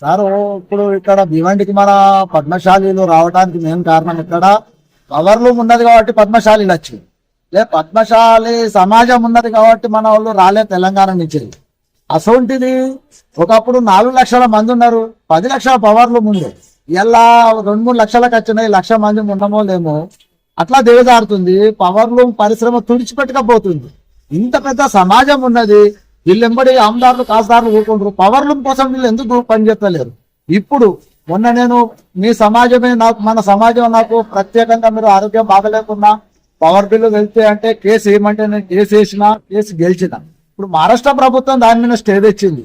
Sir ఇప్పుడు ఇక్కడ భివండికి మన పద్మశాలీలు రావడానికి మెయిన్ కారణం ఇక్కడ పవర్ పవర్లు ఉన్నది కాబట్టి పద్మశాలీలు వచ్చింది లే పద్మశాలి సమాజం ఉన్నది కాబట్టి మన వాళ్ళు రాలే తెలంగాణ నుంచి. అసొంటిది ఒకప్పుడు నాలుగు లక్షల మంది ఉన్నారు పది లక్షల పవర్లు ముందు. ఇలా రెండు మూడు లక్షలకు వచ్చినాయి లక్ష మంది ఉండమో లేమో అట్లా దిగజారుతుంది పవర్లు పరిశ్రమ తుడిచిపెట్టకపోతుంది. ఇంత పెద్ద సమాజం ఉన్నది వీళ్ళెంబడి ఆమ్దారులు కాసుదారులు ఊరుకుంటారు. పవర్ల కోసం వీళ్ళు ఎందుకు పనిచేస్తలేరు ఇప్పుడు మొన్న నేను మీ సమాజమే నాకు మన సమాజం నాకు ప్రత్యేకంగా మీరు ఆరోగ్యం బాగలేకున్నా పవర్ బిల్లు వెళ్తే అంటే కేసు ఏమంటే నేను కేసు వేసిన కేసు గెలిచిన. ఇప్పుడు మహారాష్ట్ర ప్రభుత్వం దాని మీద స్టే తెచ్చింది.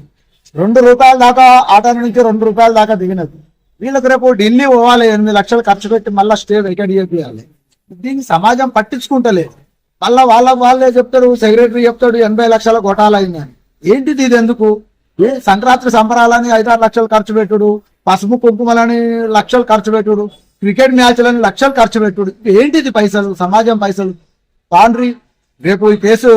రెండు రూపాయల దాకా ఆటో నుంచి రెండు రూపాయల దాకా దిగినది. వీళ్ళకి రేపు ఢిల్లీ పోవాలి ఎనిమిది లక్షలు ఖర్చు పెట్టి మళ్ళీ స్టే వెకెట్ చేయాలి దీన్ని సమాజం పట్టించుకుంటలేదు. మళ్ళీ వాళ్ళ వాళ్ళే చెప్తాడు సెక్రటరీ చెప్తాడు ఎనభై లక్షల గొటాలైందని ఏంటిది ఇది ఎందుకు? ఏ సంక్రాంతి సంబరాలని ఐదారు లక్షలు ఖర్చు పెట్టుడు పసుపు కుంకుమలని లక్షలు ఖర్చు పెట్టుడు క్రికెట్ మ్యాచ్లని లక్షలు ఖర్చు పెట్టుడు. ఏంటిది పైసలు? సమాజం పైసలు. కాండ్రి రేపు ఈ కేసు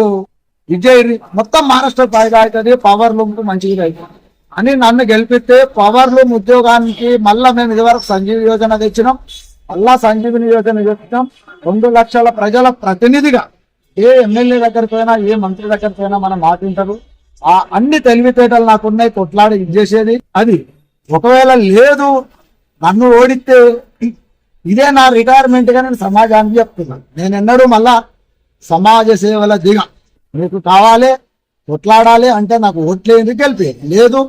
విజయ్ మొత్తం మహారాష్ట్ర పైగా అవుతుంది పవర్ లూమ్ మంచిది అవుతుంది అని నన్ను గెలిపిస్తే పవర్ లూమ్ ఉద్యోగానికి మళ్ళా మేము ఇదివరకు సంజీవ యోజన తెచ్చినాం మళ్ళా సంజీవిని యోజన తెచ్చినాం. రెండు లక్షల ప్రజల ప్రతినిధిగా ఏ ఎమ్మెల్యే దగ్గరికి పోయినా ఏ మంత్రి దగ్గరికి పోయినా మనం మాటింటారు ఆ అన్ని తెలివితేటలు నాకున్నాయి కొట్లాడి ఇది చేసేది. అది ఒకవేళ లేదు నన్ను ఓడిస్తే ఇదే నా రిటైర్మెంట్గా నేను సమాజానికి చెప్తున్నాను నేను ఎన్నడూ మళ్ళా సమాజ సేవల దిగ. మీకు కావాలి కొట్లాడాలి అంటే నాకు ఓట్లేదు గెలిపే? లేదు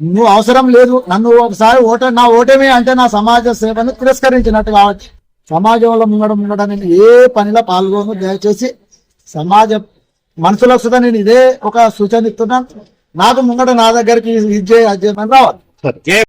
నువ్వు అవసరం లేదు నన్ను ఒకసారి ఓట నా ఓటమి అంటే నా సమాజ సేవను తిరస్కరించినట్టు కావచ్చు. సమాజంలో ముంగడం ముంగడం నేను ఏ పనిలో పాల్గొను దయచేసి సమాజ మనసులో సుధా నేను ఇదే ఒక సూచన ఇస్తున్నాను నాకు ముంగట నా దగ్గరికి ఇది చేయ రావాలి.